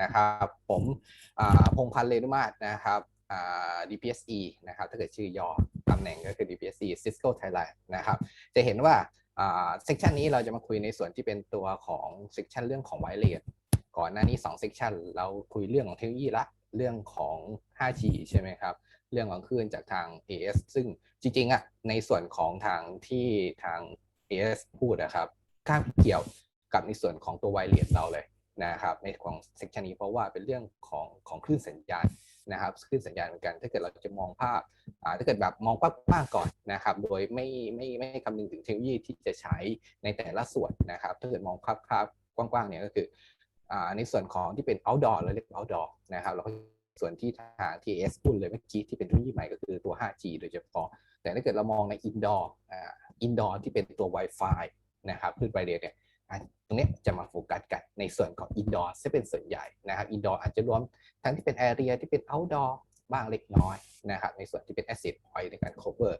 นะครับผมพงพันธ์เรนุมาศนะครับ DPSE นะครับถ้าเกิดชื่อย่อตำแหน่งก็คือ DPSE Cisco Thailand นะครับ จะเห็นว่าเซกชันนี้เราจะมาคุยในส่วนที่เป็นตัวของเซกชันเรื่องของ wireless ก่อนหน้านี้2เซกชันเราคุยเรื่องของเทคโนโลยีละเรื่องของ 5G ใช่ไหมครับ เรื่องของคลื่นจากทาง AS ซึ่งจริงๆอะในส่วนของทางที่ทาง AS พูดนะครับข้ามเกี่ยวกับในส่วนของตัวไวเลสเราเลย นะครับในของเซกชันนี้เพราะว่าเป็นเรื่องของของคลื่นสัญญาณนะครับคลื่นสัญญาณเหมือนกัน ถ้าเกิดเราจะมองภาพถ้าเกิดแบบมองกว้างๆก่อนนะครับ โดยไม่ไม่ไม่คำนึงถึงเทคโนโลยีที่จะใช้ในแต่ละส่วนนะครับ ถ้าเกิดมองภาพๆกว้างๆเนี่ยก็คืออ่าในส่วนของที่เป็น outdoor เราเรียก outdoor นะครับแล้วก็ส่วนที่ทาง TS พูดเลยเมื่อกี้ที่เป็นเทคโนโลยีใหม่ก็คือตัว 5G โดยเฉพาะ แต่ถ้าเกิดเรามองใน indoor อ่า indoor ที่เป็นตัว Wi-Fi นะครับคลื่นไวเลสเนี่ยตรงนี้จะมาโฟกัสกัน ในส่วนของ indoor จะเป็นส่วนใหญ่นะครับ indoor อาจจะรวมทั้งที่เป็น area ที่เป็น outdoor บ้างเล็กน้อยนะครับในส่วนที่เป็น asset point ในการ cover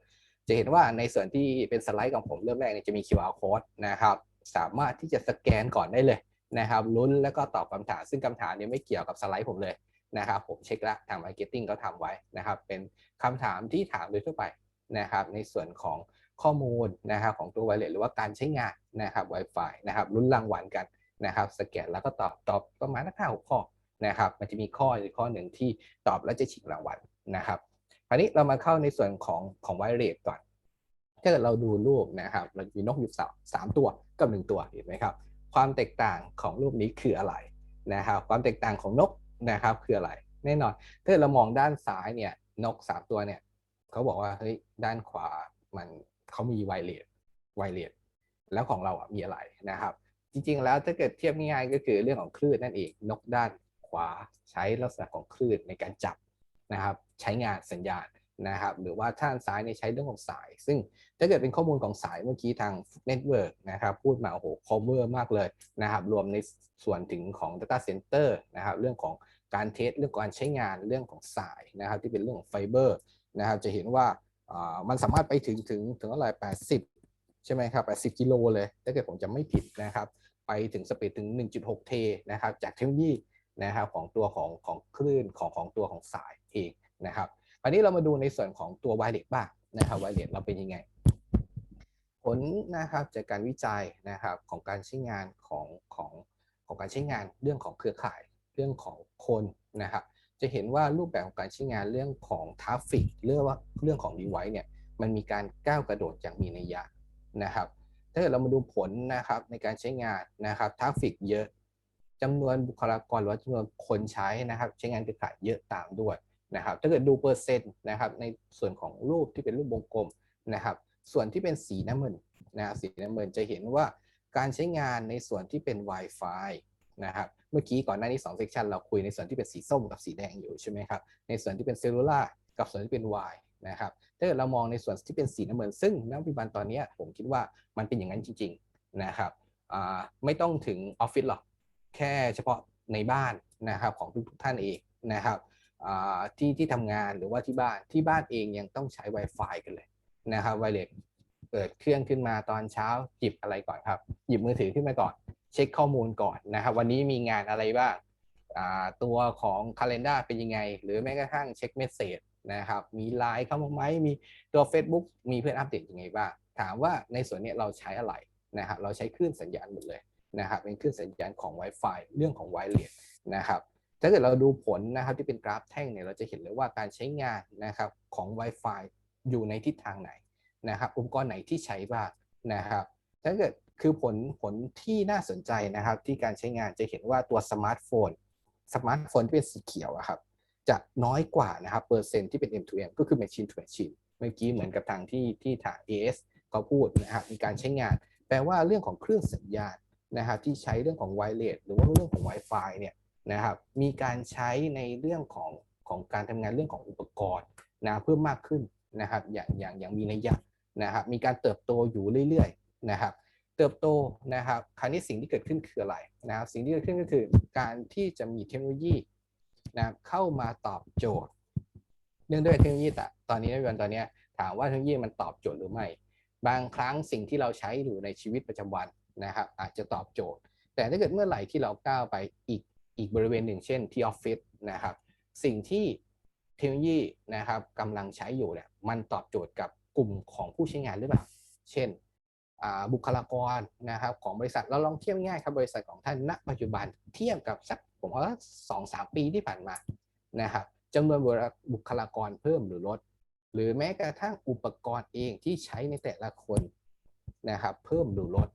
จะเห็นว่าในส่วนที่เป็นสไลด์ของผมเริ่มแรกเนี่ยจะมี QR code นะครับสามารถที่จะสแกนก่อนได้เลยนะครับลุ้นแล้วก็ตอบคำถามซึ่งคำถามเนี้ไม่เกี่ยวกับสไลด์ผมเลยนะครับผมเช็คละทาง Marketing ก็ทำไว้นะครับเป็นคำถามที่ถามโดยทั่วไปนะครับในส่วนของข้อมูลนะครับของตัวไวเลสหรือว่าการใช้งานนะครับ Wi-Fi นะครับลุ้นรางวัลกัน นะครับ สแกนแล้วก็ตอบตอบประมาณห้าหกข้อนะครับ มันจะมีข้ออีกข้อหนึ่งที่ตอบแล้วจะชิงรางวัลนะครับคราวนี้เรามาเข้าในส่วนของของไวเลสก่อนถ้าเกิดเราดูรูปนะครับเรามีนกอยู่สามสามตัวกับหนึ่งตัวเห็นไหมครับ ความแตกต่างของรูปนี้คืออะไรนะครับ ความแตกต่างของนกนะครับคืออะไร แน่นอน ถ้าเกิดเรามองด้านซ้ายเนี่ยนกสามตัวเนี่ยเขาบอกว่าเฮ้ยด้านขวามันเขามีไวเลสไวเลสแล้วของเราอะมีอะไรนะครับ จริงๆ แล้วถ้าเกิดเทียบง่ายๆก็คือเรื่องของคลื่นนั่นเองนกด้านขวาใช้ลักษณะของคลื่นในการจับนะครับ ใช้งานสัญญาณนะครับ หรือว่าท่านซ้ายในใช้เรื่องของสาย ซึ่งถ้าเกิดเป็นข้อมูลของสายเมื่อกี้ทางเน็ตเวิร์กนะครับ พูดมาโอ้โห cover มากเลยนะครับ รวมในส่วนถึงของ data center นะครับ เรื่องของการเทสเรื่องการใช้งานเรื่องของสายนะครับ ที่เป็นเรื่องของไฟเบอร์นะครับ จะเห็นว่ามันสามารถไปถึงถึงถึงอะไร80 ใช่ไหมครับ 80 กิโลเลย ถ้าเกิดผมจะไม่ผิดนะครับ ไปถึงสปีดถึง 1.6 เทนะครับ จากเทคโนโลยีนะครับของตัวของของคลื่นของของตัวของสายเองนะครับคราวนี้เรามาดูในส่วนของตัวไวเลสบ้างนะครับไวเลสเราเป็นยังไง ผลนะครับจากการวิจัยนะครับของการใช้งานของของของการใช้งานเรื่องของเครือข่ายเรื่องของคนนะครับ จะเห็นว่ารูปแบบของการใช้งานเรื่องของทราฟฟิกเรื่องว่าเรื่องของดีไวซ์เนี่ยมันมีการก้าวกระโดดอย่างมีนัยยะ นะครับ ถ้าเกิดเรามาดูผลนะครับในการใช้งานนะครับทราฟฟิกเยอะจำนวนบุคลากรหรือว่าจำนวนคนใช้นะครับใช้งานเครือข่ายเยอะตามด้วยนะครับ ถ้าเกิดดูเปอร์เซ็นต์นะครับในส่วนของรูปที่เป็นรูปวงกลมนะครับ ส่วนที่เป็นสีน้ำเงินนะครับสีน้ำเงินจะเห็นว่าการใช้งานในส่วนที่เป็น Wi-Fi นะครับเมื่อกี้ก่อนหน้านี้2เซสชันเราคุยในส่วนที่เป็นสีส้มกับสีแดงอยู่ใช่ไหมครับในส่วนที่เป็นเซลลูล่ากับส่วนที่เป็น Y นะครับถ้าเกิดเรามองในส่วนที่เป็นสีน้ำเงินซึ่งณปัจจุบันตอนนี้ผมคิดว่ามันเป็นอย่างนั้นจริง ๆนะครับไม่ต้องถึงออฟฟิศหรอกแค่เฉพาะในบ้านนะครับของทุกท่านเองนะครับที่ที่ทำงานหรือว่าที่บ้านที่บ้านเองยังต้องใช้ Wi-Fi กันเลยนะครับไวเลสเปิดเครื่องขึ้นมาตอนเช้าหยิบอะไรก่อนครับ หยิบมือถือขึ้นมาก่อน เช็คข้อมูลก่อนนะครับ วันนี้มีงานอะไรบ้างตัวของ Calendar เป็นยังไง หรือแม้กระทั่งเช็คเมสเซจ นะครับ มีไลน์เข้ามาไหมมีตัว Facebook มีเพื่อนอัปเดตยังไงบ้างถามว่าในส่วนนี้เราใช้อะไรนะครับเราใช้คลื่นสัญญาณหมดเลยนะครับเป็นคลื่นสัญญาณของ Wi-Fi เรื่องของไวเลสนะครับถ้าเกิดเราดูผลนะครับที่เป็นกราฟแท่งเนี่ยเราจะเห็นเลยว่าการใช้งานนะครับของ Wi-Fi อยู่ในทิศทางไหนนะครับองค์กรไหนที่ใช้บ้างนะครับถ้าเกิดคือผลผลที่น่าสนใจนะครับที่การใช้งานจะเห็นว่าตัวสมาร์ทโฟนสมาร์ทโฟนที่เป็นสีเขียวครับ จะน้อยกว่านะครับเปอร์เซ็นต์ที่เป็น M2M ก็คือ Machine to Machine เมื่อกี้เหมือนกับทางที่ที่ทาง AS เขาพูดนะครับมีการใช้งาน แปลว่าเรื่องของเครื่องสัญญาณนะครับที่ใช้เรื่องของไวเลสหรือว่าเรื่องของ Wi-Fi เนี่ยนะครับมีการใช้ในเรื่องของของการทำงานเรื่องของอุปกรณ์นะเพิ่มมากขึ้นนะครับอย่างอย่างอย่างมีนัยยะนะครับมีการเติบโตอยู่เรื่อยๆนะครับเติบโตนะครับคราวนี้สิ่งที่เกิดขึ้นคืออะไรนะครับสิ่งที่เกิดขึ้นก็คือการที่จะมีเทคโนโลยี นะเข้ามาตอบโจทย์ เนื่องด้วยเทคโนโลยีแต่ตอนนี้ในวันตอนนี้ถามว่าเทคโนโลยีมันตอบโจทย์หรือไม่ บางครั้งสิ่งที่เราใช้อยู่ในชีวิตประจำวันนะครับ อาจจะตอบโจทย์ แต่ถ้าเกิดเมื่อไหร่ที่เราก้าวไปอีกอีกบริเวณหนึ่งเช่นที่ออฟฟิศนะครับ สิ่งที่เทคโนโลยีนะครับกำลังใช้อยู่เนี่ยมันตอบโจทย์กับกลุ่มของผู้ใช้งานหรือเปล่า เช่นบุคลากรนะครับของบริษัทเราลองเทียบง่ายครับบริษัทของท่านณปัจจุบันเทียบกับสัก ผมว่าสองสามปีที่ผ่านมานะครับจำนวนบุคลากรเพิ่มหรือลด หรือแม้กระทั่งอุปกรณ์เองที่ใช้ในแต่ละคนนะครับ เพิ่มหรือลด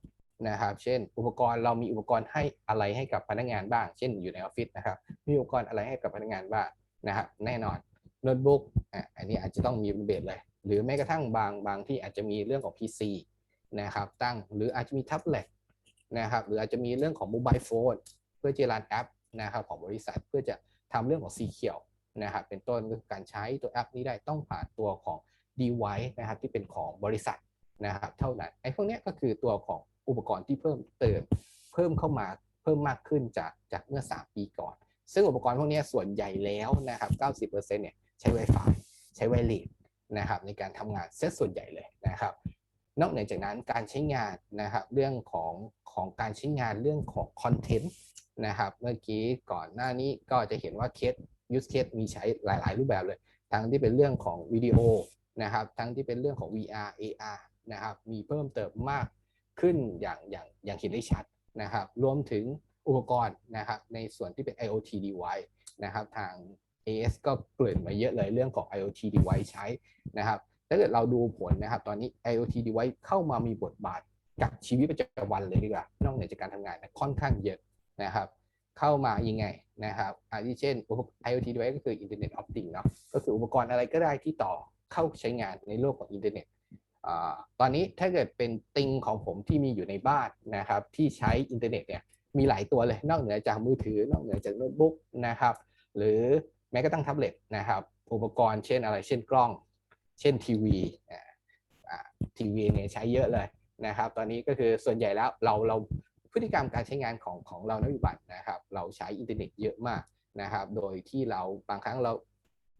นะครับ เช่น อุปกรณ์เรามีอุปกรณ์ให้อะไรให้กับพนักงานบ้าง เช่นอยู่ในออฟฟิศนะครับ มีอุปกรณ์อะไรให้กับพนักงานบ้างนะครับ แน่นอนโน้ตบุ๊กอะอันนี้อาจจะต้องมีเบสเลย หรือแม้กระทั่งบางบางที่อาจจะมีเรื่องของ PC นะครับ ตั้งหรืออาจจะมีแท็บเล็ตนะครับ หรืออาจจะมีเรื่องของโมบายโฟนเพื่อจะรันแอป นะครับของบริษัทเพื่อจะทำเรื่องของสีเขียวนะครับเป็นต้นก็คือการใช้ตัวแอปนี้ได้ต้องผ่านตัวของ device นะครับที่เป็นของบริษัทนะครับเท่านั้นไอ้พวกเนี้ยก็คือตัวของอุปกรณ์ที่เพิ่มเติมเพิ่มเข้ามาเพิ่มมากขึ้นจากจากเมื่อ 3 ปีก่อน ซึ่งอุปกรณ์พวกนี้ส่วนใหญ่แล้วนะครับ 90%เนี่ยใช้ Wi-Fi ใช้ Wireless นะครับในการทำงานเซตส่วนใหญ่เลยนะครับ นอกเหนือจากนั้นการใช้งานนะครับเรื่องของของการใช้งานเรื่องของคอนเทนต์ นะครับ เมื่อกี้ก่อนหน้านี้ก็จะเห็นว่าเคสยูสเคสมีใช้หลาย ๆ รูปแบบเลย ทั้งที่เป็นเรื่องของวิดีโอนะครับ ทั้งที่เป็นเรื่องของ VR AR นะครับ มีเพิ่มเติมมากขึ้นอย่างอย่างอย่างเห็นได้ชัดนะครับ รวมถึงอุปกรณ์นะครับ ในส่วนที่เป็น IoT device นะครับทาง AS ก็เกริ่นมาเยอะเลยเรื่องของ IoT device ใช้นะครับ ถ้าเกิดเราดูผลนะครับ ตอนนี้ IoT device เข้ามามีบทบาทกับชีวิตประจำวันเลยดีกว่า นอกเหนือจากการทำงานนะค่อนข้างเยอะ นะครับ เข้ามายังไงนะครับอาทิเช่น IoT device ก็คือ Internet of Things เนาะก็คืออุปกรณ์อะไรก็ได้ที่ต่อเข้าใช้งานในโลกของอินเทอร์เน็ตตอนนี้ถ้าเกิดเป็นติงของผมที่มีอยู่ในบ้านนะครับ ที่ใช้อินเทอร์เน็ตเนี่ยมีหลายตัวเลยนอกเหนือจากมือถือ นอกเหนือจากโน้ตบุ๊กนะครับ หรือแม้กระทั่งแท็บเล็ตนะครับ อุปกรณ์เช่นอะไร เช่นกล้อง เช่นทีวีทีวีเนี่ยใช้เยอะเลยนะครับ ตอนนี้ก็คือส่วนใหญ่แล้วเราเรา พฤติกรรมการใช้งานของของเราในปัจจุบันนะครับ เราใช้อินเทอร์เน็ตเยอะมากนะครับ โดยที่เราบางครั้งเรา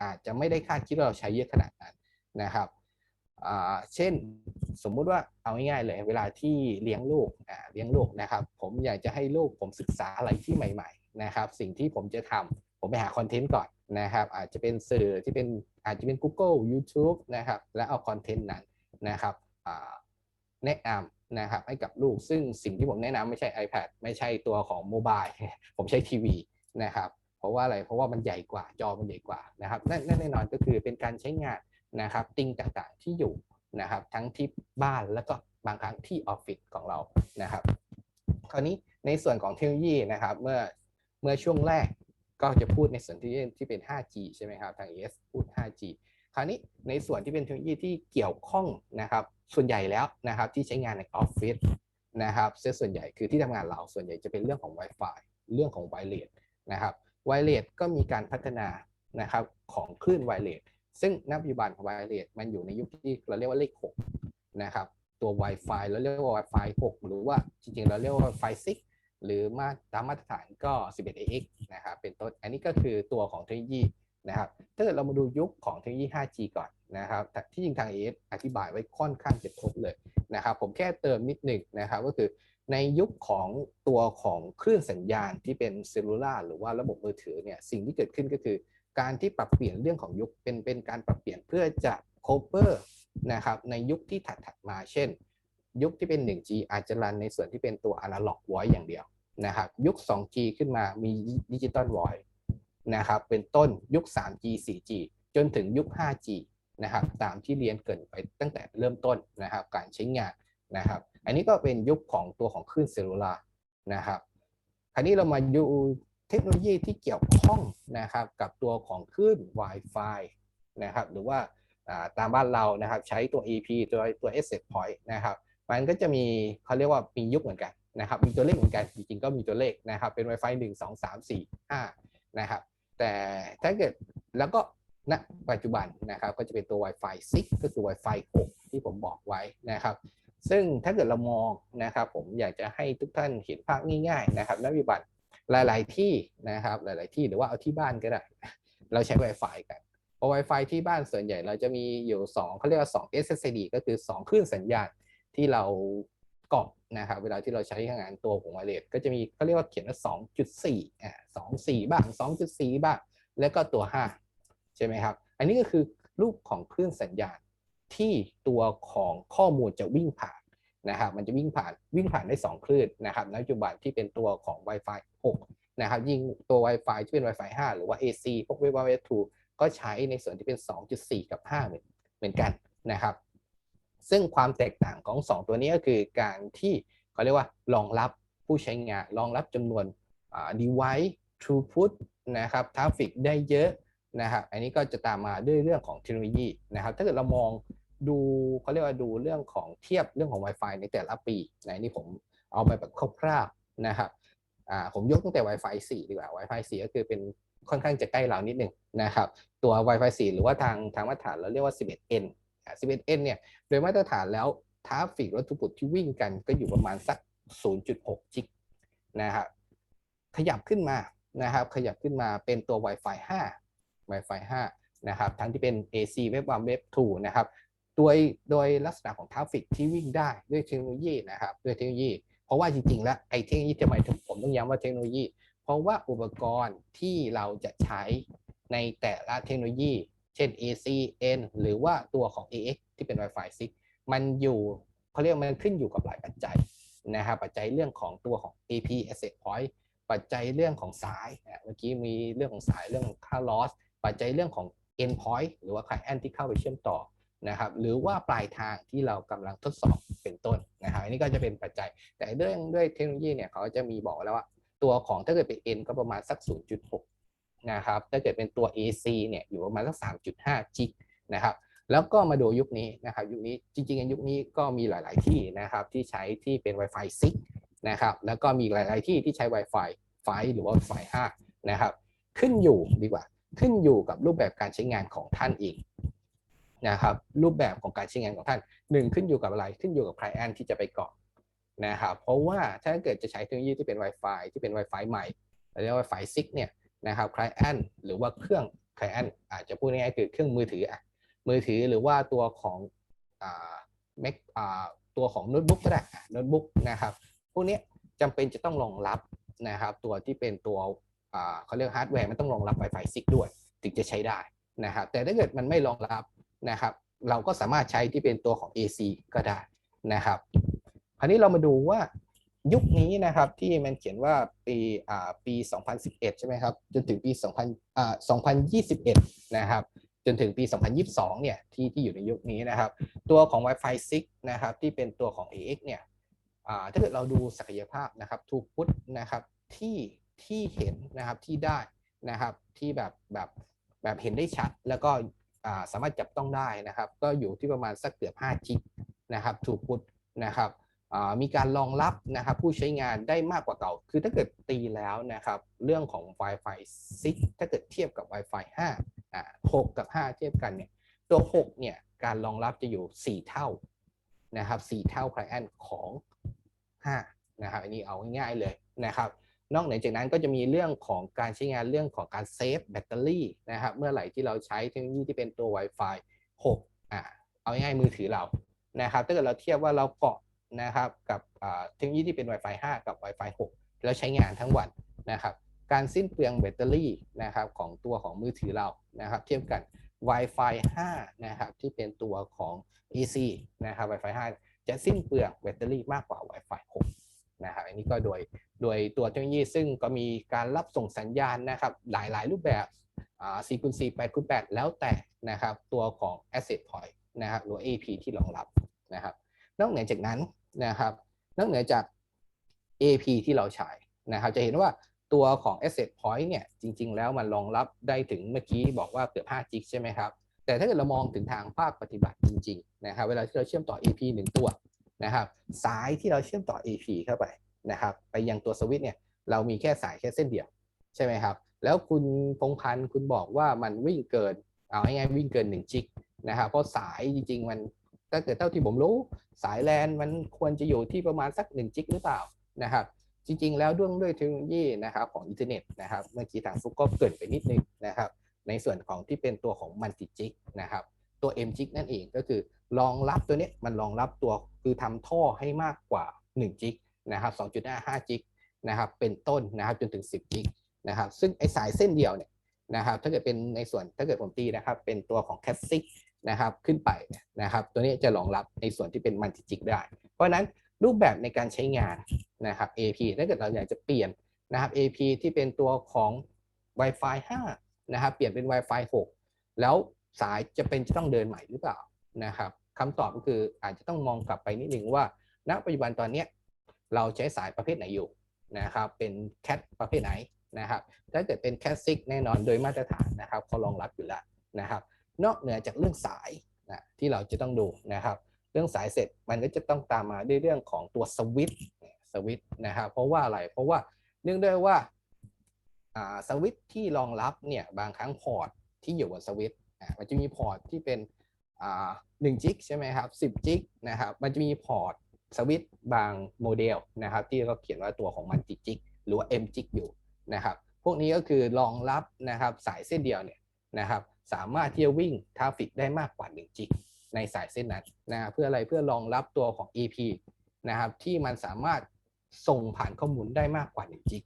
อาจจะไม่ได้คาดคิดว่าเราใช้เยอะขนาดนั้นนะครับเช่นสมมุติว่าเอาง่ายๆเลย เวลาที่เลี้ยงลูกเลี้ยงลูกนะครับ ผมอยากจะให้ลูกผมศึกษาอะไรที่ใหม่ ๆ นะครับ สิ่งที่ผมจะทำผมไปหาคอนเทนต์ก่อนนะครับ อาจจะเป็นสื่อที่เป็นอาจจะเป็น Google YouTube นะครับ แล้วเอาคอนเทนต์นั้นนะครับแนะนำ นะครับให้กับลูกซึ่งสิ่งที่ผมแนะนำไม่ใช่ iPad ไม่ใช่ตัวของโมบายผมใช้ทีวีนะครับ เพราะว่าอะไรเพราะว่ามันใหญ่กว่าจอมันใหญ่กว่านะครับนั่นแน่นอนก็คือเป็นการใช้งานนะครับติงต่างๆที่อยู่นะครับ ทั้งที่บ้านแล้วก็บางครั้งที่ออฟฟิศของเรานะครับ คราวนี้ในส่วนของเทคโนโลยีนะครับเมื่อเมื่อช่วงแรกก็จะพูดในส่วนที่ที่เป็น 5G ใช่ไหมครับทาง ES พูด 5G คราวนี้ในส่วนที่เป็นเทคโนโลยีที่เกี่ยวข้องนะครับ ส่วนใหญ่แล้วนะครับที่ใช้งานในออฟฟิศนะครับเซส่วนใหญ่คือที่ทำงานเราส่วนใหญ่จะเป็นเรื่องของ Wi-Fi เรื่องของไวเลสนะครับไวเลสก็มีการพัฒนานะครับของคลื่นไวเลสซึ่งนับปัจจุบันของไวเลสมันอยู่ในยุคที่เราเรียกว่าเลข6นะครับตัว Wi-Fi เราเรียกว่า Wi-Fi 6 หรือว่าจริงๆ เราเรียกว่า Wi-Fi 6 หรือมาตามมาตรฐานก็ 11ax นะครับเป็นต้นอันนี้ก็คือตัวของเทคโนโลยีนะครับถ้าเกิดเรามาดูยุคของเทคโนโลยี 5G ก่อน นะครับที่จริงทาง AS อธิบายไว้ค่อนข้างจะครบเลยนะครับผมแค่เติมนิดหนึ่งนะครับก็คือในยุคของตัวของคลื่นสัญญาณที่เป็นเซลลูล่าหรือว่าระบบมือถือเนี่ยสิ่งที่เกิดขึ้นก็คือ การที่ปรับเปลี่ยนเรื่องของยุคเป็นเป็นการปรับเปลี่ยนเพื่อจะ cover นะครับในยุคที่ถัดๆมาเช่น ยุคที่เป็น 1G อาจจะรันในส่วนที่เป็นตัว analog voice อย่างเดียวนะครับยุค 2G ขึ้นมามีดิจิตอล voice นะครับเป็นต้นยุค 3G 4G จนถึงยุค 5G นะครับตามที่เรียนเกินไปตั้งแต่เริ่มต้นนะครับการใช้งานนะครับ อันนี้ก็เป็นยุคของตัวของคลื่นเซลลูลานะครับ คราวนี้เรามาดูเทคโนโลยีที่เกี่ยวข้องนะครับกับตัวของคลื่น Wi-Fi นะครับหรือว่าตามบ้านเรานะครับใช้ตัว EP ตัวตัว Asset Point นะครับมันก็จะมีเขาเรียกว่ามียุคเหมือนกันนะครับมีตัวเลขเหมือนกันจริงๆก็มีตัวเลขนะครับเป็น Wi-Fi 1 2 3 4 5นะครับแต่ถ้าเกิดแล้วก็ ณปัจจุบันนะครับก็จะเป็นตัว Wi-Fi 6 ก็คือ Wi-Fi 6 ที่ผมบอกไว้นะครับ ซึ่งถ้าเกิดเรามองนะครับผมอยากจะให้ทุกท่านเห็นภาพง่ายๆนะครับณปัจจุบันหลาย ๆ ที่นะครับหลาย ๆ ที่หรือว่าเอาที่บ้านก็ได้ เราใช้ Wi-Fi กันเพราะ Wi-Fi ที่บ้านส่วนใหญ่เราจะมีอยู่ 2เขาเรียกว่า 2 SSD ก็คือ 2 คลื่นสัญญาณที่เราเกาะนะครับเวลาที่เราใช้งานตัวของไวเลสก็จะมีเขาเรียกว่าเขียนว่า2.4อ่า24 บ้าง 2.4 บ้าง แล้วก็ตัว 5 ใช่ไหมครับ อันนี้ก็คือรูปของคลื่นสัญญาณที่ตัวของข้อมูลจะวิ่งผ่านนะครับ มันจะวิ่งผ่านวิ่งผ่านได้ 2 คลื่นนะครับณปัจจุบันที่เป็นตัวของ Wi-Fi 6 นะครับ ยิ่งตัว Wi-Fi ที่เป็น Wi-Fi 5 หรือว่า AC พวก Wi-Fi 2ก็ใช้ในส่วนที่เป็น 2.4 กับ 5 เหมือนเหมือนกันนะครับ ซึ่งความแตกต่างของ 2 ตัวนี้ก็คือการที่เขาเรียกว่ารองรับผู้ใช้งานรองรับจำนวนอ่า device throughput นะครับทราฟิกได้เยอะ นะครับ อันนี้ก็จะตามมาด้วยเรื่องของเทคโนโลยีนะครับ ถ้าเกิดเรามองดูเขาเรียกว่าดูเรื่องของเทียบเรื่องของ Wi-Fi ในแต่ละปีนะนี่ผมเอาไปแบบคร่าวๆนะครับอ่าผมยกตั้งแต่ Wi-Fi 4 ดีกว่า Wi-Fi 4 ก็คือเป็นค่อนข้างจะใกล้เรานิดหนึ่งนะครับ ตัว Wi-Fi 4 หรือว่าทางทางมาตรฐานเราเรียกว่า 11n 11n เนี่ย โดยมาตรฐานแล้วทราฟฟิกรถทุกปุดที่วิ่งกันก็อยู่ประมาณสัก 0.6 จิกนะครับขยับขึ้นมานะครับ ขยับขึ้นมาเป็นตัว Wi-Fi 5 Wi-Fi 5 นะครับ ทั้งที่เป็น AC Web 1 Web 2 นะครับโดยโดยลักษณะของทราฟฟิกที่วิ่งได้ด้วยเทคโนโลยีนะครับด้วยเทคโนโลยี เพราะว่าจริงๆ แล้วไอ้เทคโนโลยีทำไมผมต้องย้ำว่าเทคโนโลยี เพราะว่าอุปกรณ์ที่เราจะใช้ในแต่ละเทคโนโลยี เช่น ACN หรือว่าตัวของ AX ที่เป็น Wi-Fi 6 มันอยู่เขาเรียกมันขึ้นอยู่กับหลายปัจจัยนะครับปัจจัยเรื่องของตัวของ AP Asset Point ปัจจัยเรื่องของสาย เมื่อกี้มีเรื่องของสายเรื่องค่า loss ปัจจัยเรื่องของ endpoint หรือว่า client ที่เข้าไปเชื่อมต่อนะครับหรือว่าปลายทางที่เรากำลังทดสอบเป็นต้นนะครับอันนี้ก็จะเป็นปัจจัย แต่ด้วยด้วยเทคโนโลยีเนี่ยเขาจะมีบอกแล้วว่า ตัวของถ้าเกิดเป็น N ก็ประมาณสัก 0.6 นะครับ ถ้าเกิดเป็นตัว AC เนี่ยอยู่ประมาณสัก 3.5 จิกนะครับแล้วก็มาดูยุคนี้นะครับยุคนี้จริงๆยุคนี้ก็มีหลาย ๆ ที่นะครับที่ใช้ที่เป็น Wi-Fi 6 นะครับแล้วก็มีหลาย ๆ ที่ที่ใช้ Wi-Fi 5หรือว่า Wi-Fi 5 นะครับขึ้นอยู่ดีกว่า ขึ้นอยู่กับรูปแบบการใช้งานของท่านเองนะครับรูปแบบของการใช้งานของท่านหนึ่งขึ้นอยู่กับอะไรขึ้นอยู่กับ client ที่จะไปเกาะนะครับเพราะว่าถ้าเกิดจะใช้เทคโนโลยีที่เป็น Wi-Fi ที่เป็น Wi-Fi ใหม่เรียกว่า Wi-Fi 6เนี่ยนะครับ client หรือว่าเครื่อง client อาจจะพูดง่ายๆคือเครื่องมือถืออะมือถือหรือว่าตัวของอ่า Mac อ่าตัวของโน้ตบุ๊กก็ได้โน้ตบุ๊กนะครับพวกนี้จำเป็นจะต้องรองรับนะครับตัวที่เป็นตัว เขาเรียกฮาร์ดแวร์มันต้องรองรับ Wi-Fi 6 ด้วย ถึงจะใช้ได้นะครับแต่ถ้าเกิดมันไม่รองรับนะครับ เราก็สามารถใช้ที่เป็นตัวของ AC ก็ได้นะครับ คราวนี้เรามาดูว่ายุคนี้นะครับที่มันเขียนว่าปีอ่าปี 2011 ใช่ไหมครับ จนถึงปี 2000อ่า2021 นะครับ จนถึงปี 2022 เนี่ยที่ที่อยู่ในยุคนี้นะครับ ตัวของ Wi-Fi 6 นะครับ ที่เป็นตัวของ AX เนี่ยอ่าถ้าเกิดเราดูศักยภาพนะครับทูพุทนะครับที่ ที่เห็นนะครับที่ได้นะครับที่แบบแบบแบบเห็นได้ชัด แล้วก็สามารถจับต้องได้นะครับ ก็อยู่ที่ประมาณสักเกือบ5จิกนะครับทูกพุทนะครับมีการรองรับนะครับผู้ใช้งานได้มากกว่าเก่า คือถ้าเกิดตีแล้วนะครับ เรื่องของ Wi-Fi 6 ถ้าเกิดเทียบกับ Wi-Fi 5อ่า6กับ 5 เทียบกันเนี่ย ตัว 6 เนี่ย การรองรับจะอยู่ 4 เท่านะครับ 4 เท่า client ของ 5 นะครับ อันนี้เอาง่ายๆเลยนะครับ นอกเหนือจากนั้นก็จะมีเรื่องของการใช้งานเรื่องของการเซฟแบตเตอรี่นะครับ เมื่อไหร่ที่เราใช้เทคโนโลยีที่เป็นตัว Wi-Fi 6อ่าเอาง่ายมือถือเรานะครับ ถ้าเกิดเราเทียบว่าเราเกาะนะครับกับเทคโนโลยีที่เป็น Wi-Fi 5 กับ Wi-Fi 6 แล้วใช้งานทั้งวันนะครับ การสิ้นเปลืองแบตเตอรี่นะครับของตัวของมือถือเรานะครับ เทียบกัน Wi-Fi 5 นะครับ ที่เป็นตัวของ AC นะครับ Wi-Fi 5 จะสิ้นเปลืองแบตเตอรี่มากกว่า Wi-Fi 6 นะครับ อันนี้ก็โดย โดยตัวเทคโนโลยีซึ่งก็มีการรับส่งสัญญาณนะครับหลายๆ รูปแบบอ่า4คูณ4 8คูณ8แล้วแต่นะครับตัวของ Asset Point นะครับหรือ AP ที่รองรับนะครับนอกเหนือจากนั้นนะครับนอกเหนือจาก AP ที่เราใช้นะครับจะเห็นว่าตัวของ Asset Point เนี่ยจริง ๆ แล้วมันรองรับได้ถึงเมื่อกี้บอกว่าเกือบ5 g ใช่ไหมครับแต่ถ้าเกิดเรามองถึงทางภาคปฏิบัติจริง ๆ นะครับ เวลาที่เราเชื่อมต่อ AP 1 ตัวนะครับสายที่เราเชื่อมต่อ AP เข้าไป นะครับไปยังตัวสวิตเนี่ยเรามีแค่สายแค่เส้นเดียวใช่ไหมครับ แล้วคุณพงพันธ์คุณบอกว่ามันวิ่งเกิน เอาง่ายๆวิ่งเกิน 1 จิกนะครับเพราะสายจริง ๆ มันถ้าเกิดเท่าที่ผมรู้สายแลนมันควรจะอยู่ที่ประมาณสัก 1 จิกหรือเปล่านะครับจริง ๆ แล้วด้วยด้วยเทคโนโลยีนะครับของอินเทอร์เน็ตนะครับเมื่อกี้ทางฟุกก็เกินไปนิดนึงนะครับในส่วนของที่เป็นตัวของมัลติจิกนะครับตัว M จิกนั่นเองก็คือรองรับตัวนี้มันรองรับตัวคือทำท่อให้มากกว่า 1 จิก นะครับ2.55จิกนะครับเป็นต้นนะครับจนถึง 10จิกนะครับซึ่งไอสายเส้นเดียวเนี่ยนะครับถ้าเกิดเป็นในส่วนถ้าเกิดผมตีนะครับเป็นตัวของแคสซิกนะครับขึ้นไปนะครับตัวนี้จะรองรับในส่วนที่เป็นมัลติจิกได้ เพราะฉะนั้นรูปแบบในการใช้งานนะครับ AP ถ้าเกิดเราอยากจะเปลี่ยนนะครับ AP ที่เป็นตัวของ Wi-Fi 5นะครับเปลี่ยนเป็น Wi-Fi 6 แล้วสายจะเป็นจะต้องเดินใหม่หรือเปล่านะครับคำตอบก็คืออาจจะต้องมองกลับไปนิดนึงว่าณปัจจุบันตอนเนี้ย เราใช้สายประเภทไหนอยู่นะครับ เป็นแคทประเภทไหนนะครับ ถ้าเกิดเป็นแคทซิกแน่นอนโดยมาตรฐานนะครับเขารองรับอยู่แล้วนะครับ นอกเหนือจากเรื่องสายนะที่เราจะต้องดูนะครับ เรื่องสายเสร็จมันก็จะต้องตามมาด้วยเรื่องของตัวสวิตสวิตนะครับ เพราะว่าอะไร เพราะว่าเนื่องด้วยว่าสวิตที่รองรับเนี่ยบางครั้งพอร์ตที่อยู่บนสวิตมันจะมีพอร์ตที่เป็นหนึ่งจิกใช่ไหมครับสิบจิกนะครับ มันจะมีพอร์ต สวิตบางโมเดลนะครับที่เราเขียนว่าตัวของมันติจิกหรือว่า M จิกอยู่นะครับพวกนี้ก็คือรองรับนะครับสายเส้นเดียวเนี่ยนะครับสามารถที่จะวิ่งทราฟิกได้มากกว่า 1 จิกในสายเส้นนั้นนะเพื่ออะไรเพื่อรองรับตัวของ EP นะครับที่มันสามารถส่งผ่านข้อมูลได้มากกว่า1จิก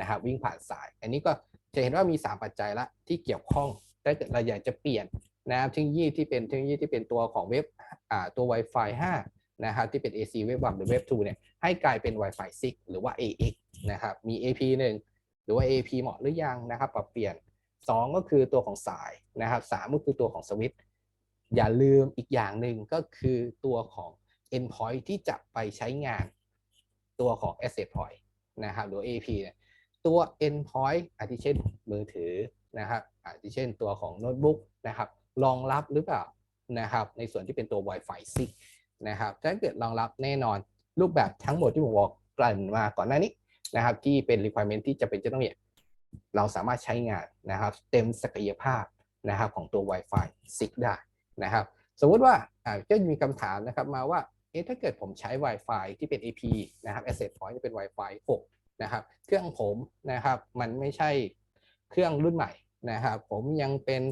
นะครับวิ่งผ่านสาย อันนี้ก็จะเห็นว่ามี 3 ปัจจัยละที่เกี่ยวข้องถ้าเกิดเราอยากจะเปลี่ยนนะครับเทคโนโลยีที่เป็นเทคโนโลยีที่เป็นตัวของเว็บตัว Wi-Fi 5 นะครับที่เป็น AC Web 1หรือ Web 2เนี่ยให้กลายเป็น Wi-Fi 6 หรือว่า AX นะครับมี AP 1หรือว่า AP เหมาะหรือยังนะครับปรับเปลี่ยน 2 ก็คือตัวของสายนะครับ3ก็คือตัวของสวิตช์อย่าลืมอีกอย่างหนึ่งก็คือตัวของ endpoint ที่จะไปใช้งานตัวของ asset point นะครับหรือ AP เนี่ยตัว endpoint อาทิเช่นมือถือนะครับอาทิเช่นตัวของโน้ตบุ๊กนะครับรองรับหรือเปล่านะครับในส่วนที่เป็นตัว Wi-Fi 6 นะครับถ้าเกิดรองรับแน่นอนรูปแบบทั้งหมดที่ผมบอกกลั่นมาก่อนหน้านี้นะครับ ที่เป็น requirement ที่จะเป็นจะต้องมีเราสามารถใช้งานนะครับเต็มศักยภาพนะครับของตัว Wi-Fi 6 ได้นะครับ สมมติว่าอ่าก็มีคำถามนะครับมาว่าเอ๊ะถ้าเกิดผมใช้ Wi-Fi ที่เป็น AP นะครับ Asset Point ที่เป็น Wi-Fi 6 นะครับ เครื่องผมนะครับมันไม่ใช่เครื่องรุ่นใหม่นะครับ ผมยังเป็น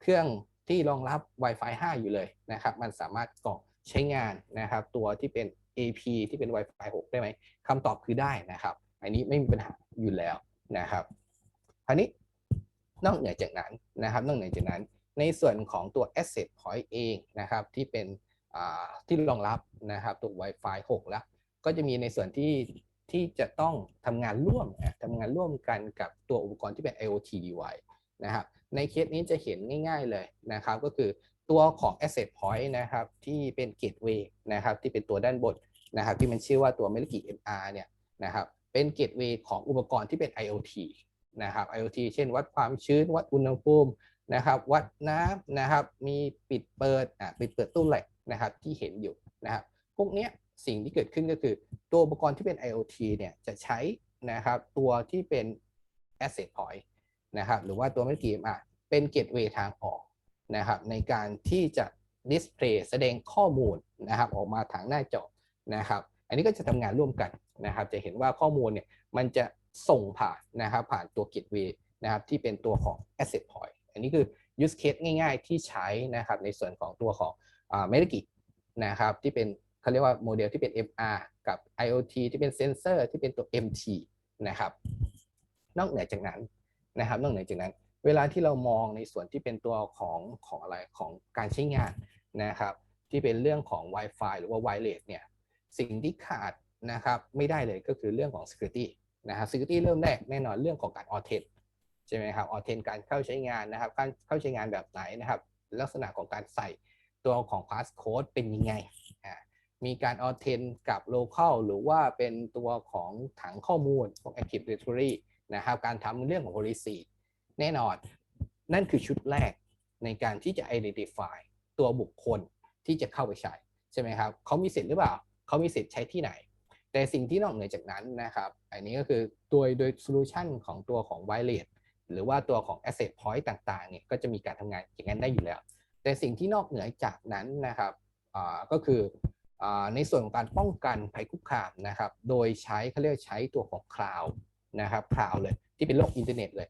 เครื่องที่รองรับ Wi-Fi 5 อยู่เลยนะครับ มันสามารถกรอก ใช้งานนะครับตัวที่เป็น AP ที่เป็น Wi-Fi 6 ได้ไหมคำตอบคือได้นะครับ อันนี้ไม่มีปัญหาอยู่แล้วนะครับคราวนี้นอกเหนือจากนั้นนะครับนอกเหนือจากนั้น ในส่วนของตัว Asset Point เองนะครับที่เป็นที่รองรับนะครับตัว Wi-Fi 6 แล้ว ก็จะมีในส่วนที่ที่จะต้องทำงานร่วมทำงานร่วมกันกับตัวอุปกรณ์ที่เป็น IoT device นะครับในเคสนี้จะเห็นง่าย ๆเลยนะครับ ก็คือ ตัวของ Asset Point นะครับที่เป็น Gateway นะครับที่เป็นตัวด้านบนนะครับที่มันชื่อว่าตัว m e l i k i MR เนี่ยนะครับเป็น Gateway ของอุปกรณ์ที่เป็น IoT นะครับ IoT เช่น วัดความชื้น วัดอุณหภูมินะครับ วัดน้ำนะครับมีปิดเปิดอ่าปิดเปิดตู้เหล็กนะครับที่เห็นอยู่นะครับพวกนี้สิ่งที่เกิดขึ้นก็คือ ตัวอุปกรณ์ที่เป็น IoT เนี่ยจะใช้นะครับตัวที่เป็น asset point นะครับหรือว่าตัวไม่กี่อะเป็นเกตเวย์ทางออก นะครับในการที่จะ display แสดงข้อมูลนะครับออกมาทางหน้าจอนะครับ อันนี้ก็จะทำงานร่วมกันนะครับ จะเห็นว่าข้อมูลเนี่ยมันจะส่งผ่านนะครับผ่านตัว gateway นะครับที่เป็นตัวของ asset point อันนี้คือ use case ง่ายๆ ที่ใช้นะครับในส่วนของตัวของอ่า m e d i k i นะครับที่เป็นเขาเรียกว่าโมเดลที่เป็น MR กับ IoT ที่เป็นเซนเซอร์ที่เป็นตัว MT นะครับ นอกเหนือจากนั้นนะครับ นอกเหนือจากนั้น เวลาที่เรามองในส่วนที่เป็นตัวของของอะไรของการใช้งานนะครับที่เป็นเรื่องของ Wi-Fi หรือว่า Wireless เนี่ยสิ่งที่ขาดนะครับไม่ได้เลยก็คือเรื่องของ Security นะครับ Security เริ่มแรกแน่นอนเรื่องของการ Authent ใช่ไหมครับ Authent การเข้าใช้งานนะครับการเข้าใช้งานแบบไหนนะครับ ลักษณะของการใส่ตัวของ passcode เป็นยังไงอ่ามีการ Authent กับ local หรือว่าเป็นตัวของถังข้อมูลของ Active Directory นะครับการทำเรื่องของ policy แน่นอน นั่นคือชุดแรกในการที่จะ identify ตัวบุคคลที่จะเข้าไปใช้ใช่ไหมครับเขามีสิทธิ์หรือเปล่าเขามีสิทธิ์ใช้ที่ไหน แต่สิ่งที่นอกเหนือจากนั้นนะครับ อันนี้ก็คือตัวโดยโซลูชันของตัวของ w i r e l e หรือว่าตัวของ asset point ต่างๆเนี่ยก็จะมีการทำงานอย่างนั้นได้อยู่แล้ว แต่สิ่งที่นอกเหนือจากนั้นนะครับก็คือในส่วนของการป้องกันภัยคุกคามนะครับ โดยใช้เขาเรียกใช้ตัวของ cloud นะครับคลาวเลยที่เป็นโลกอินเทอร์เน็ตเลย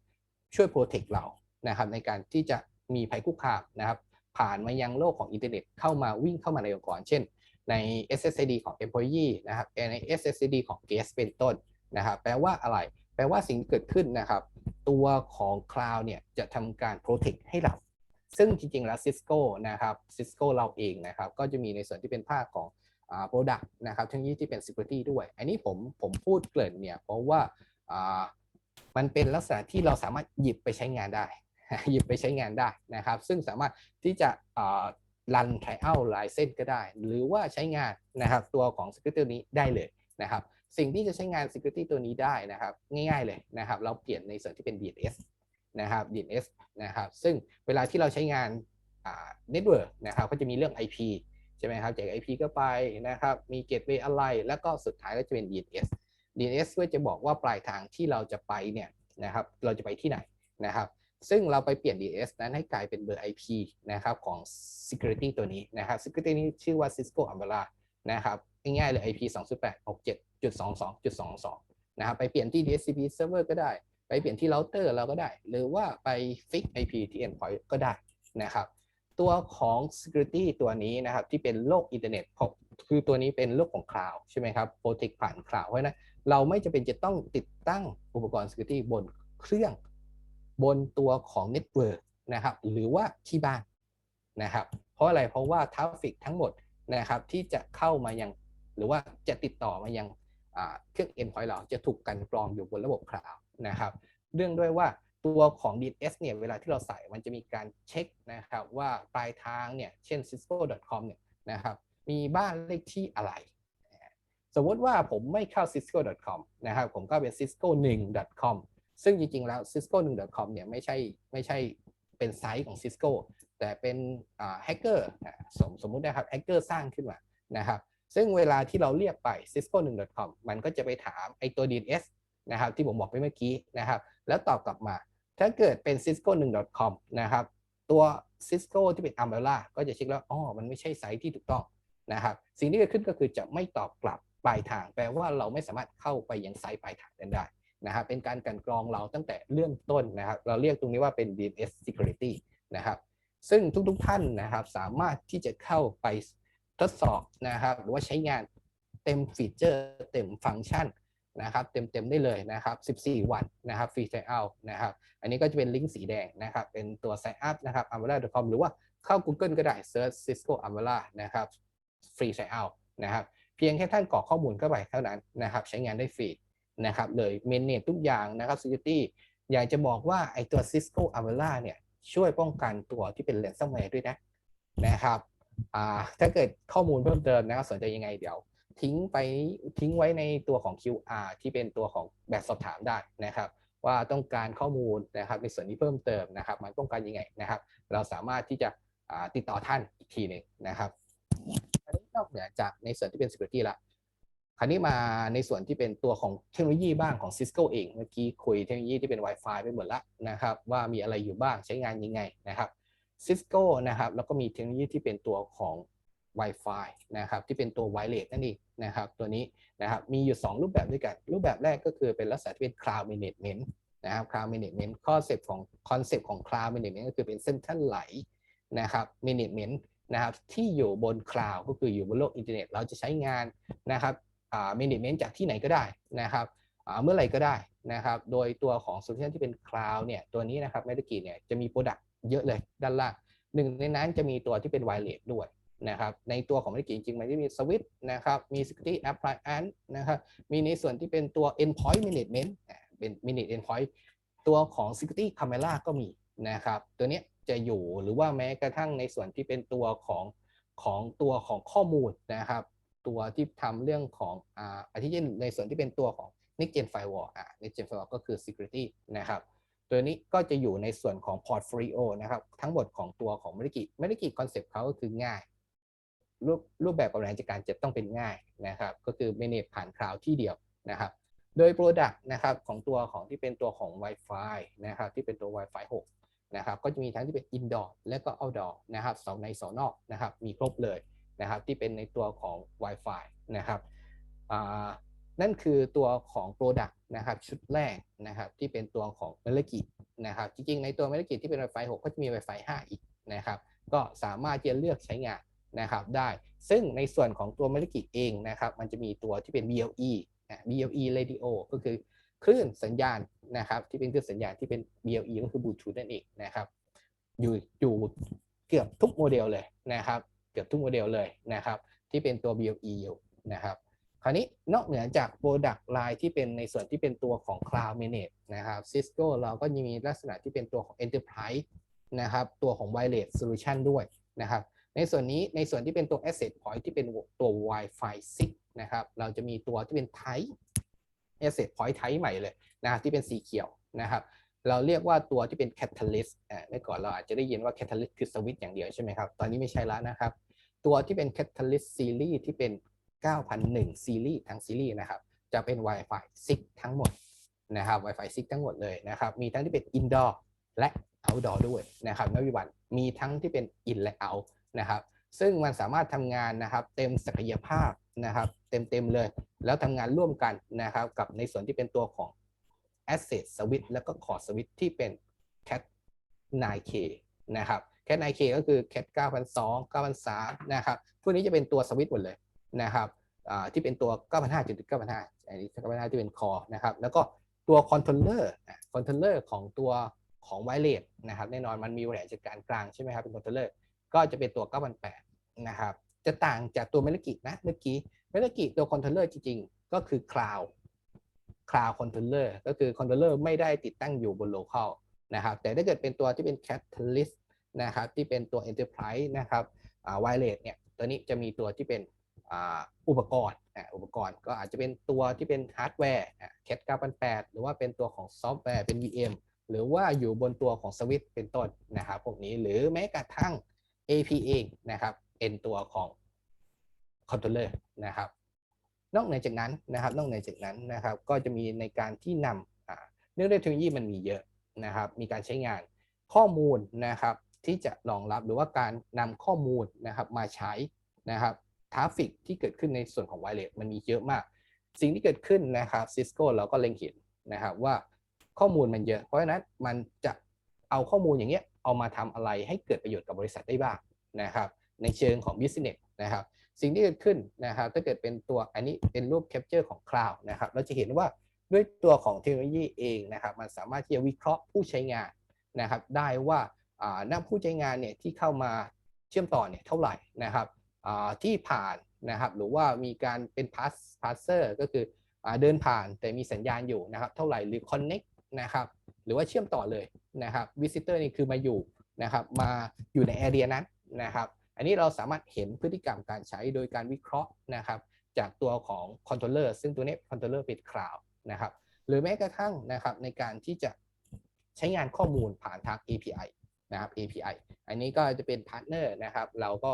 ช่วยโปรเทคเรานะครับในการที่จะมีภัยคุกคามนะครับผ่านมายังโลกของอินเทอร์เน็ตเข้ามาวิ่งเข้ามาในองค์กร เช่น ใน SSID ของ Employee นะครับใน SSID ของ Guest เป็นต้นนะครับแปลว่าอะไร แปลว่าสิ่งที่เกิดขึ้นนะครับตัวของ Cloud เนี่ยจะทำการ protect ให้เรา ซึ่งจริงๆ แล้ว Cisco นะครับ Cisco เราเองนะครับก็จะมีในส่วนที่เป็นภาคของอ่า product นะครับทั้งนี้ที่เป็น security ด้วย อันนี้ผมผมพูดเกริ่นเนี่ยเพราะว่า มันเป็นลักษณะที่เราสามารถหยิบไปใช้งานได้ หยิบไปใช้งานได้นะครับ ซึ่งสามารถที่จะรัน trial license ก็ได้ หรือว่าใช้งานนะครับตัวของ security ตัวนี้ได้เลยนะครับสิ่งที่จะใช้งาน security ตัวนี้ได้นะครับ ง่ายๆเลยนะครับ เราเปลี่ยนในส่วนที่เป็น DNS นะครับ DNS นะครับ ซึ่งเวลาที่เราใช้งานอ่า network นะครับก็จะมีเรื่อง IP ใช่ไหมครับจาก IP ก็ไปนะครับ มี gateway อะไร แล้วก็สุดท้ายก็จะเป็น DNS DNS ก็จะบอกว่าปลายทางที่เราจะไปเนี่ยนะครับเราจะไปที่ไหนนะครับ ซึ่งเราไปเปลี่ยน DNS นั้นให้กลายเป็นเบอร์ IP นะครับของ security ตัวนี้นะครับ security นี้ชื่อว่า Cisco Umbrella นะครับง่ายๆเลย IP 2.8.67.22.22 นะครับไปเปลี่ยนที่ DHCP server ก็ได้ ไปเปลี่ยนที่ router เราก็ได้ หรือว่าไป fix IP ที่ endpoint ก็ได้นะครับ ตัวของ security ตัวนี้นะครับที่เป็นโลกอินเทอร์เน็ตคือตัวนี้เป็นโลกของ cloud ใช่ไหมครับ protect ผ่าน cloud เพราะฉะนั้น เราไม่จำเป็นจะต้องติดตั้งอุปกรณ์ security บนเครื่องบนตัวของ network นะครับ หรือว่าที่บ้านนะครับ เพราะอะไรเพราะว่าทราฟฟิกทั้งหมดนะครับที่จะเข้ามายัง หรือว่าจะติดต่อมายังเครื่อง endpoint เราจะถูกกันกรองอยู่บนระบบคลาวด์นะครับเรื่องด้วยว่าตัวของ DNS เนี่ยเวลาที่เราใส่มันจะมีการเช็คนะครับว่าปลายทางเนี่ยเช่น cisco.com เนี่ยนะครับมีบ้านเลขที่อะไร สมมติว่าผมไม่เข้า cisco.com นะครับ ผมก็เป็น cisco1.com ซึ่งจริงๆ แล้ว cisco1.com เนี่ยไม่ใช่ไม่ใช่เป็นไซต์ของ cisco แต่เป็นแฮกเกอร์สมสมมุตินะครับแฮกเกอร์สร้างขึ้นมานะครับ ซึ่งเวลาที่เราเรียกไป cisco1.com มันก็จะไปถามไอตัว DNS นะครับที่ผมบอกไปเมื่อกี้นะครับ แล้วตอบกลับมา ถ้าเกิดเป็น cisco1.com นะครับตัว cisco ที่เป็น umbrella ก็จะเช็คแล้วอ๋อมันไม่ใช่ไซต์ที่ถูกต้องนะครับ สิ่งที่เกิดขึ้นก็คือจะไม่ตอบกลับ ปลายทาง แปลว่าเราไม่สามารถเข้าไปยังไซต์ปลายทางนั้นได้นะครับเป็นการกันกรองเราตั้งแต่เรื่องต้นนะครับ เราเรียกตรงนี้ว่าเป็น DNS security นะครับ ซึ่งทุกๆทท่านนะครับสามารถที่จะเข้าไปทดสอบนะครับ หรือว่าใช้งานเต็มฟีเจอร์ เต็มฟังก์ชันนะครับเต็มๆได้เลยนะครับ 14 วันนะครับฟรีไซเอานะครับ อันนี้ก็จะเป็นลิงก์สีแดงนะครับ เป็นตัว sign up นะครับ umbrella.com หรือว่าเข้า Google ก็ได้ search Cisco Umbrella นะครับฟรีไซเอานะครับ เพียงแค่ท่านกรอกข้อมูลเข้าไปเท่านั้นนะครับใช้งานได้ฟรีนะครับเลยเมนเนตทุกอย่างนะครับ security อยากจะบอกว่าไอตัว Cisco Umbrella เนี่ยช่วยป้องกันตัวที่เป็น ransomware ด้วยนะนะครับถ้าเกิดข้อมูลเพิ่มเติมนะครับสนใจยังไงเดี๋ยว ทิ้งไปทิ้งไว้ในตัวของ QR ที่เป็นตัวของแบบสอบถามได้นะครับ ว่าต้องการข้อมูลนะครับในส่วนนี้เพิ่มเติมนะครับ มันป้องกันยังไงนะครับ เราสามารถที่จะติดต่อท่านอีกทีหนึ่งนะครับ นอกเหนือจากในส่วนที่เป็น security ละคราวนี้มาในส่วนที่เป็นตัวของเทคโนโลยีบ้างของ Cisco เอง เมื่อกี้คุยเทคโนโลยีที่เป็น Wi-Fi ไปหมดล้วนะครับ ว่ามีอะไรอยู่บ้างใช้งานยังไงนะครับ Cisco นะครับ แล้วก็มีเทคโนโลยีที่เป็นตัวของ Wi-Fi นะครับ ที่เป็นตัว Wireless นั่นเองนะครับ ตัวนี้นะครับมีอยู่ 2 รูปแบบด้วยกัน รูปแบบแรกก็คือเป็นลักษณะที่เป็น Cloud Management นะครับ Cloud Management คอนเซปต์ของคอนเซปต์ของ Cloud Management ก็คือเป็นเส้นท่านไหลนะครับ Management นะครับที่อยู่บนคลาวด์ก็คืออยู่บนโลกอินเทอร์เน็ต เราจะใช้งานนะครับอ่า management จากที่ไหนก็ได้นะครับเมื่อไหร่ก็ได้นะครับ โดยตัวของโซลูชันที่เป็นคลาวด์เนี่ยตัวนี้นะครับแมดกีเนี่ยจะมีโปรดักต์เยอะเลยด้านล่างหนึ่งในนั้นจะมีตัวที่เป็นไวเลสด้วยนะครับในตัวของแมดกีจริงๆ มันจะมีสวิตนะครับมี security appliance นะครับมีในส่วนที่เป็นตัว endpoint management เป็น manage endpoint ตัวของ security camera ก็มีนะครับตัวนี้ จะอยู่หรือว่าแม้กระทั่งในส่วนที่เป็นตัวของของตัวของข้อมูลนะครับ ตัวที่ทำเรื่องของอ่าอาทิเช่นในส่วนที่เป็นตัวของ next gen firewall อ่า next gen firewall ก็คือ security นะครับตัวนี้ก็จะอยู่ในส่วนของ portfolio นะครับ ทั้งหมดของตัวของมิริกิมิริกิคอนเซ็ปต์เขาก็คือง่าย รูปรูปแบบการบริหารจัดการจะต้องเป็นง่ายนะครับ ก็คือ manage ผ่านคลาวที่เดียวนะครับ โดย Product นะครับของตัวของที่เป็นตัวของ Wi-Fi นะครับที่เป็นตัว Wi-Fi 6 นะครับก็จะมีทั้งที่เป็น indoor และก็ outdoor นะครับเสาในเสานอกนะครับมีครบเลยนะครับที่เป็นในตัวของ Wi-Fi นะครับนั่นคือตัวของ Product นะครับชุดแรกนะครับที่เป็นตัวของเมลกินะครับจริงๆ ในตัวเมลกิที่เป็น Wi-Fi 6 ก็จะมี Wi-Fi 5 อีกนะครับก็สามารถจะเลือกใช้งานนะครับได้ ซึ่งในส่วนของตัวเมลิกิเองนะครับมันจะมีตัวที่เป็น BLE BLE radio ก็คือคลื่นสัญญาณ นะครับที่เป็นคลื่นสัญญาณที่เป็น BLE ก็คือบลูทูธนั่นเองนะครับอยู่อยู่เกือบทุกโมเดลเลยนะครับ เกือบทุกโมเดลเลยนะครับ ที่เป็นตัว BLE อยู่นะครับคราวนี้นอกเหนือจาก Product Line ที่เป็นในส่วนที่เป็นตัวของ Cloud Manage นะครับ Cisco เราก็ยังมีลักษณะที่เป็นตัวของ Enterprise นะครับ ตัวของ Wireless Solution ด้วยนะครับ ในส่วนนี้ในส่วนที่เป็นตัว Asset Point ที่เป็นตัว Wi-Fi 6 นะครับ เราจะมีตัวที่เป็น Type Asset Point Type ใหม่เลยนะครับที่เป็นสีเขียวนะครับเราเรียกว่าตัวที่เป็น Catalyst อ่าเมื่อก่อนเราอาจจะได้ยินว่า Catalyst คือสวิตช์อย่างเดียวใช่ไหมครับ ตอนนี้ไม่ใช่แล้วนะครับ ตัวที่เป็น Catalyst Series ที่เป็น 9001ซีรีส์ทั้งซีรีส์นะครับ จะเป็น Wi-Fi 6 ทั้งหมดนะครับ Wi-Fi 6 ทั้งหมดเลยนะครับ มีทั้งที่เป็น Indoor และ Outdoor ด้วยนะครับนักวิวันมีทั้งที่เป็น In และ Out นะครับ ซึ่งมันสามารถทำงานนะครับ เต็มศักยภาพ นะครับเต็มๆเลย แล้วทำงานร่วมกันนะครับกับในส่วนที่เป็นตัวของ Asset Switch แล้วก็ Core Switch ที่เป็น Cat 9K นะครับ Cat 9K ก็คือ Cat 9002 9003นะครับพวกนี้จะเป็นตัวสวิตหมดเลยนะครับที่เป็นตัว 9,500จุด9,500อันนี้9,500ที่เป็นคอนะครับแล้วก็ตัวคอนโทรลเลอร์คอนโทรลเลอร์ของตัวของไวเลสนะครับแน่นอนมันมีบริหารจัดการกลางใช่ไหมครับเป็นคอนโทรลเลอร์ก็จะเป็นตัว 9,800นะครับ จะต่างจากตัวเมลกินะเมื่อกี้เมลกิตัวคอนโทรลเลอร์จริงๆ ก็คือคลาวคลาวคอนโทรลเลอร์ก็คือคอนโทรลเลอร์ไม่ได้ติดตั้งอยู่บนโลเคอลนะครับแต่ถ้าเกิดเป็นตัวที่เป็น Catalyst นะครับที่เป็นตัว Enterprise นะครับอ่าไวเลสเนี่ยตัวนี้จะมีตัวที่เป็นอุปกรณ์อุปกรณ์ก็อาจจะเป็นตัวที่เป็นฮาร์ดแวร์อ่า Cat 9,800 หรือว่าเป็นตัวของซอฟต์แวร์เป็น VM หรือว่าอยู่บนตัวของสวิตช์เป็นต้นนะครับพวกนี้หรือแม้กระทั่ง AP เองนะครับ เป็นตัวของคอนโทรลเลอร์นะครับ นอกเหนือจากนั้นนะครับนอกเหนือจากนั้นนะครับ ก็จะมีในการที่นำเนื่องด้วยเทคโนโลยีมันมีเยอะนะครับ มีการใช้งานข้อมูลนะครับที่จะรองรับหรือว่าการนำข้อมูลนะครับมาใช้นะครับทราฟิกที่เกิดขึ้นในส่วนของไวเลสมันมีเยอะมาก สิ่งที่เกิดขึ้นนะครับซิสโก้เราก็เล็งเห็นนะครับว่าข้อมูลมันเยอะ เพราะฉะนั้นมันจะเอาข้อมูลอย่างเงี้ยเอามาทำอะไรให้เกิดประโยชน์กับบริษัทได้บ้างนะครับ ในเชิงของ business นะครับสิ่งที่เกิดขึ้นนะครับถ้าเกิดเป็นตัวอันนี้เป็นรูป capture ของ cloud นะครับเราจะเห็นว่าด้วยตัวของเทคโนโลยีเองนะครับมันสามารถที่จะวิเคราะห์ผู้ใช้งานนะครับได้ว่าอ่านักผู้ใช้งานเนี่ยที่เข้ามาเชื่อมต่อเนี่ยเท่าไหร่นะครับอ่าที่ผ่านนะครับหรือว่ามีการเป็น pass passer ก็คืออ่าเดินผ่านแต่มีสัญญาณอยู่นะครับเท่าไหร่หรือ connect นะครับหรือว่าเชื่อมต่อเลยนะครับ visitor นี่คือมาอยู่นะครับมาอยู่ใน area นั้นนะครับ อันนี้เราสามารถเห็นพฤติกรรมการใช้โดยการวิเคราะห์นะครับจากตัวของคอนโทรลเลอร์ซึ่งตัวนี้คอนโทรลเลอร์เป็นคลาวด์นะครับหรือแม้กระทั่งนะครับในการที่จะใช้งานข้อมูลผ่านทาง API นะครับ API อันนี้ก็จะเป็นพาร์ทเนอร์นะครับ เราก็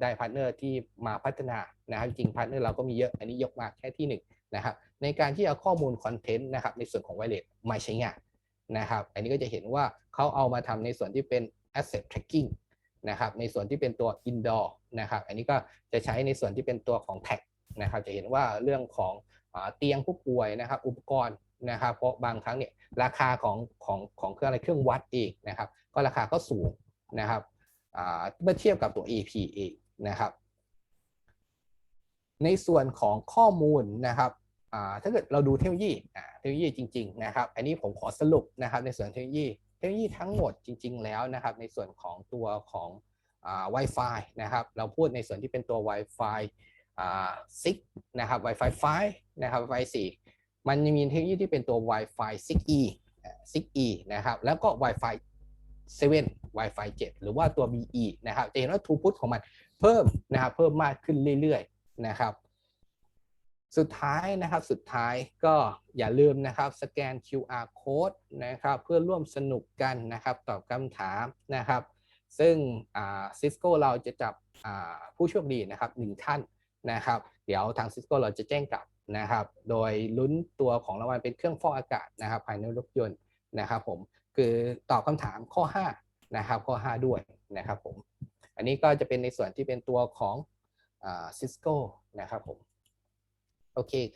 ได้พาร์ทเนอร์ที่มาพัฒนานะครับ จริงพาร์ทเนอร์เราก็มีเยอะอันนี้ยกมาแค่ที่หนึ่งนะครับ ในการที่เอาข้อมูลคอนเทนต์นะครับ ในส่วนของไวเลสมาใช้งานนะครับ อันนี้ก็จะเห็นว่าเขาเอามาทำในส่วนที่เป็น asset tracking นะครับในส่วนที่เป็นตัว indoor นะครับอันนี้ก็จะใช้ในส่วนที่เป็นตัวของ tag นะครับจะเห็นว่าเรื่องของอเตียงผู้ป่วยนะครับอุปกรณ์นะครับเพราะบางครั้งเนี่ยราคาของของของเครื่องอะไรเครื่องวัดเองนะครับก็ราคาก็สูงนะครับเมื่อเทียบกับตัว AP เองนะครับในส่วนของข้อมูลนะครับถ้าเกิดเราดูเทคโนโลยีเทคโนโลยีจริงๆนะครับอันนี้ผมขอสรุปนะครับในส่วนเทคโนโลยี เทคโนโลยีทั้งหมดจริง ๆ แล้วนะครับ ในส่วนของตัวของอ่า Wi-Fi นะครับ เราพูดในส่วนที่เป็นตัว Wi-Fi 6นะครับ Wi-Fi 5นะครับ Wi-Fi 4 มันยังมีเทคโนโลยีที่เป็นตัว Wi-Fi 6E อ่า 6E นะครับ แล้วก็ Wi-Fi 7 Wi-Fi 7 หรือว่าตัว BE นะครับ จะเห็นว่า throughput ของมันเพิ่มนะครับ เพิ่มมากขึ้นเรื่อยๆ นะครับ สุดท้ายนะครับสุดท้ายก็อย่าลืมนะครับสแกน QR code นะครับเพื่อร่วมสนุกกันนะครับตอบคำถามนะครับ ซึ่งซิสโก้เราจะจับผู้โชคดีนะครับหนึ่งท่านนะครับ เดี๋ยวทางซิสโก้เราจะแจ้งกลับนะครับ โดยลุ้นตัวของรางวัลเป็นเครื่องฟอกอากาศนะครับภายในรถยนต์นะครับผมคือตอบคำถามข้อ5นะครับข้อ 5 ด้วยนะครับผมอันนี้ก็จะเป็นในส่วนที่เป็นตัวของซิสโก้นะครับผม โอเค